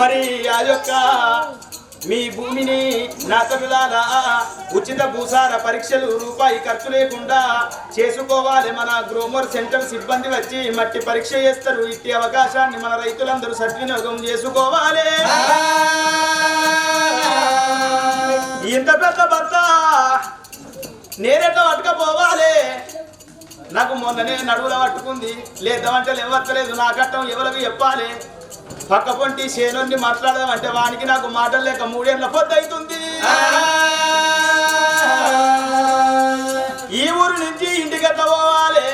మరి ఆ యొక్క మీ భూమిని నా ఉచిత భూసార పరీక్షలు రూపాయి ఖర్చు లేకుండా చేసుకోవాలి. మన గ్రోమర్ సెంటర్ సిబ్బంది వచ్చి మట్టి పరీక్ష చేస్తారు. ఇట్టి అవకాశాన్ని మన రైతులందరూ సద్వినియోగం చేసుకోవాలి. ఇంత పెద్ద భర్త నేనెట్లా పట్టుకపోవాలి. నాకు మొన్ననే నడువుల పట్టుకుంది. లేదంటే లేవత్తలేదు. నా కట్టం ఎవరికి చెప్పాలి. పక్క పొంటి సేనోన్ని మాట్లాడదామంటే వానికి నాకు మాటలు లేక మూడేళ్ళ పొద్దు అవుతుంది ఈ ఊరు నుంచి ఇంటికి ఎట్లా పోవాలి?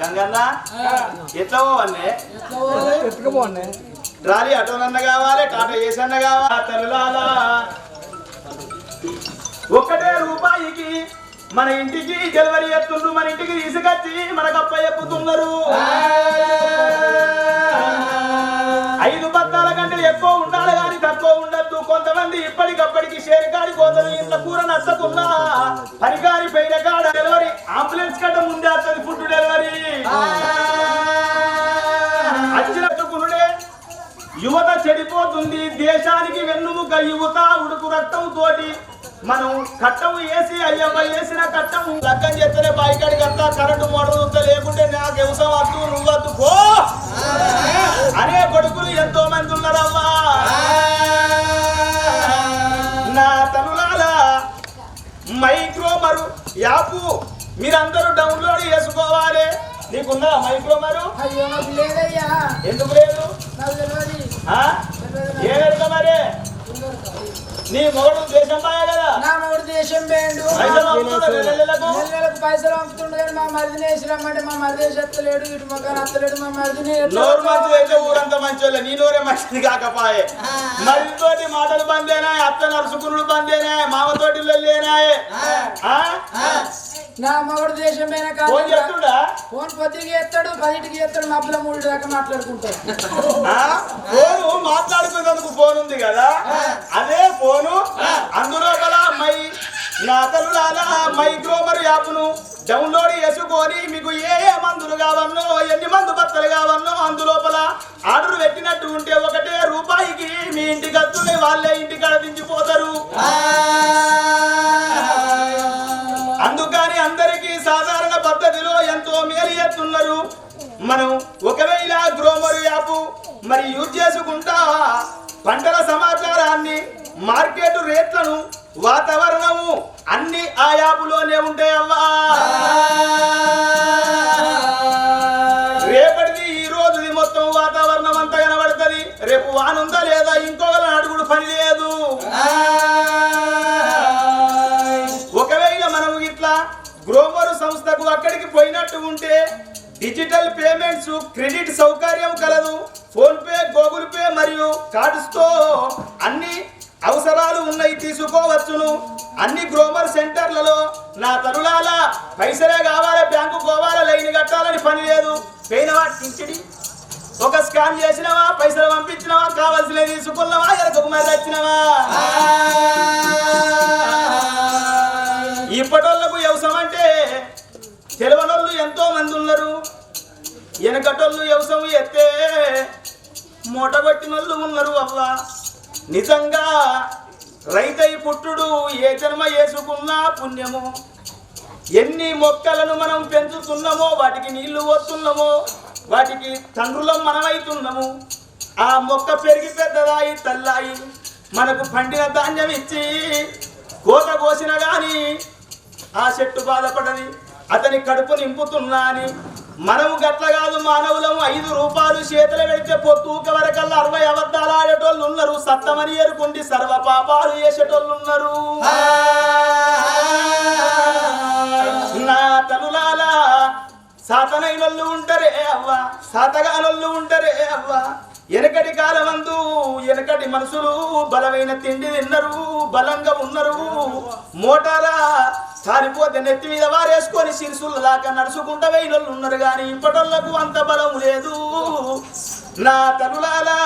గంగన్న ఎట్లా పోవాలి? ట్రాలీ ఆటోనన్న కావాలి టాటా ఏసీ అన్న కావాలి తల్లులాలా ఒక్కటే రూపాయికి మన ఇంటికి డెలివరీ ఎత్తుండ్రు మన ఇంటికి తీసుకొచ్చి మనకు అప్ప చెప్పుతున్నారు మంది ఇప్పటికప్పటికి షేరికాడి కోతలు ఇంత కూర నచ్చకున్నా పరికారి పైన కాడ డెలివరీ. అంబులెన్స్ కట్ట ముందే వస్తుంది ఫుడ్ డెలివరీ యువత చెడిపోతుంది. దేశానికి వెన్నుముక యువత ఉడుకు రక్తం తోటి. మనం కట్టం వేసి అయ్యమ్మ వేసిన కట్టం. లగ్గం చేస్తేనే బాయికాడికి అంతా కరెంటు మోటార్ లేకుంటే నాకు వ్యవసాయం వద్దు నువ్వు వద్దు పో. అనే కొడుకులు ఎంతో మంది ఉన్నారమ్మా. మైక్రోమరు. యాపు మీరందరూ డౌన్లోడ్ చేసుకోవాలి. నీకున్నా మైక్రోమరు? ఎందుకు లేదు? ఏ మరి? నీ మొగడు దేశం పాయే కదా? నా మూడు దేశం పోయిండు నెలకు పైసలు పంపుతుండు కానీ మా మరిదిని వేసి రమ్మంటే మా మరిది వేసి ఎత్తలేడు ఇటు మొక్క అత్తలేడు మా మరిదిని నోరు మంచిది అయితే ఊరంతా మంచోళ్ళే నీ నోరే మంచిది కాకపాయే. మరితోటి మాటలు బందేనా అత్త నరుసుకునుడు బందేనా మామతోటి ఆ? నా మగడు దేశం కాదు ఫోన్ చేస్తుండా? ఫోన్ పొద్దుకి ఎత్తాడు పదిటికి ఎత్తాడు మబ్బుల మూడు దాకా మాట్లాడుకుంటాడు? ఫోను మాట్లాడుకునేందుకు ఫోన్ ఉంది కదా? అదే ఫోను అందులో గల మై నా తల్లులాల మైక్రోమర్ యాప్ను డౌన్లోడ్ చేసుకొని మీకు ఏ ఏ మందులు కావన్నో ఎన్ని మందు బత్తలు కావన్నో అందులోపల ఆర్డర్ పెట్టినట్టు ఉంటే ఒకటే రూపాయికి మీ ఇంటికి వస్తుంది వాళ్ళే ఇంటికాడ దించిపోతారు. అందుకని అందరికీ సాధారణ పద్ధతిలో ఎంతో మేలు చేస్తున్నారు. మనం ఒకవేళ గ్రోమర్ యాప్ మరి యూజ్ చేసుకుంటా పంటల సమాచారాన్ని మార్కెట్ రేట్లను వాతావరణము అన్ని ఆ యాప్లోనే ఉంటాయవ్వా. రేపటిది ఈ రోజుది మొత్తం వాతావరణం అంతా కనబడుతుంది. రేపు వానుందా లేదా? ఇంకొకరి అడుగుడు పని లేదు. ఒకవేళ మనం ఇట్లా గ్రోమర్ సంస్థకు అక్కడికి పోయినట్టు ఉంటే డిజిటల్ పేమెంట్స్ క్రెడిట్ సౌకర్యం కలదు. ఫోన్ పే గూగుల్ పే మరియు కార్డ్స్తో అన్ని అవసరాలు ఉన్నాయి తీసుకోవచ్చును. అన్ని గ్రోమర్ సెంటర్లలో నా తరులాల పైసలే కావాలి బ్యాంకు పోవాలి లైన్ కట్టాలని పని లేదు. పోయినవా వాటి ఒక స్కాన్ చేసినవా పైసలు పంపించినవా కావాల్సినవి తీసుకున్నావా ఎరకకు మరి వచ్చినవా ఇప్పటోళ్ళకు వ్యవసాయం అంటే తెలవనోళ్ళు ఎంతో మంది ఉన్నారు. వెనకటోళ్ళు వ్యవసాయం ఎత్తే మూటగొట్టినోళ్ళు ఉన్నారు అల్లా నిజంగా రైతై పుట్టుడు ఏ జన్మ వేసుకున్నా పుణ్యము. ఎన్ని మొక్కలను మనం పెంచుతున్నామో వాటికి నీళ్ళు పోస్తున్నామో వాటికి తండ్రులం మనమైతున్నాము. ఆ మొక్క పెరిగి పెద్దదాయి తల్లాయి మనకు పండిన ధాన్యం ఇచ్చి కోత కోసిన కానీ ఆ చెట్టు బాధపడది అతని కడుపు నింపుతున్నా అని మనము గట్ల కాదు మానవులము. ఐదు రూపాయలు చేతులు పెడితే పొత్తూక వరకల్లా అరవై అబద్ధాలు ఆడేటోళ్ళు ఉన్నారు సత్తమని ఎరుకుండి సర్వ పాపాలు చేసేటోళ్ళు ఉన్నారు నా తనులాల సాతనైనోళ్ళు ఉంటారే అవ్వ సాతగానళ్ళు ఉంటారే అవ్వ. వెనకటి కాలమందు వెనకటి మనుషులు బలమైన తిండి తిన్నారు బలంగా ఉన్నారు. మోటారా సారిపోతే నెత్తి మీద వారేసుకొని శిరసుల దాకా నడుచుకుంటా వేయినోళ్ళు ఉన్నారు కానీ ఇప్పటోళ్ళకు అంత బలం లేదు. నా తనులాలా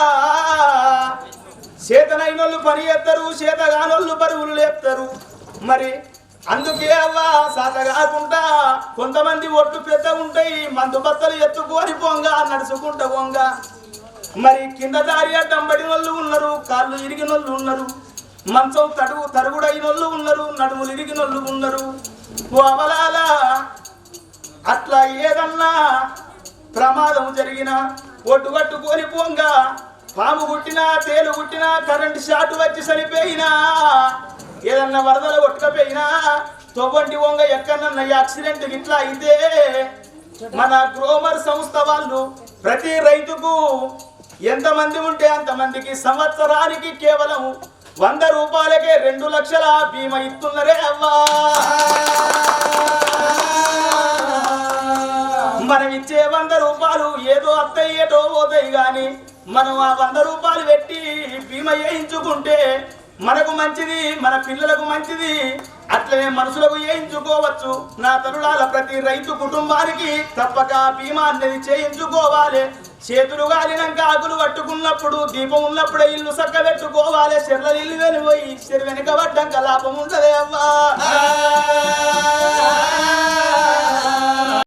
చేతనైనోళ్ళు పని చేస్తారు చేతగానోళ్ళు పరుగులు లేపుతారు. మరి అందుకే అవ్వా సాత కాకుండా కొంతమంది ఒట్టు పెద్ద ఉంటాయి మందు బత్తలు ఎత్తుకొని పొంగ నడుచుకుంటా పొంగ. మరి కింద దారి అడ్డం వాళ్ళు ఉన్నారు కాళ్ళు ఇరిగిన వాళ్ళు ఉన్నారు. మంచం తడువు తరుగుడైన వాళ్ళు ఉన్నారు నడుములు ఇరిగిన వాళ్ళు ఉన్నారు. ఓ అవలాల అట్లా ఏదన్నా ప్రమాదం జరిగిన ఒడ్డు కట్టుకొని పోంగ పాము గుట్టినా తేలు గుట్టినా కరెంటు షాట్ వచ్చి సరిపోయినా ఏదన్నా వరదలు కొట్టుకపోయినా తొవ్వంటి వంగ ఎక్కడన్నా యాక్సిడెంట్ ఇట్లా అయితే మన గ్రోమర్ సంస్థ వాళ్ళు ప్రతి రైతుకు ఎంతమంది ఉంటే అంతమందికి సంవత్సరానికి కేవలం వంద రూపాయలకే రెండు లక్షల బీమా ఇస్తున్నారే అవ్వా. మనం ఇచ్చే వంద రూపాయలు ఏదో అత్తయ్య ఏటో పోతాయి కానీ మనం ఆ వంద రూపాయలు పెట్టి బీమా వేయించుకుంటే మనకు మంచిది మన పిల్లలకు మంచిది. అట్లనే మనుషులకు వేయించుకోవచ్చు నా తరుణాల ప్రతి రైతు కుటుంబానికి తప్పక బీమా అనేది చేయించుకోవాలి. చేతులు గాలినాక ఆకులు పట్టుకున్నప్పుడు దీపం ఉన్నప్పుడే ఇల్లు సక్క పెట్టుకోవాలి చెర్ల ఇల్లు వెనిపోయి చెరు వెనుక పడ్డం లాభం ఉంటదే అవ్వా.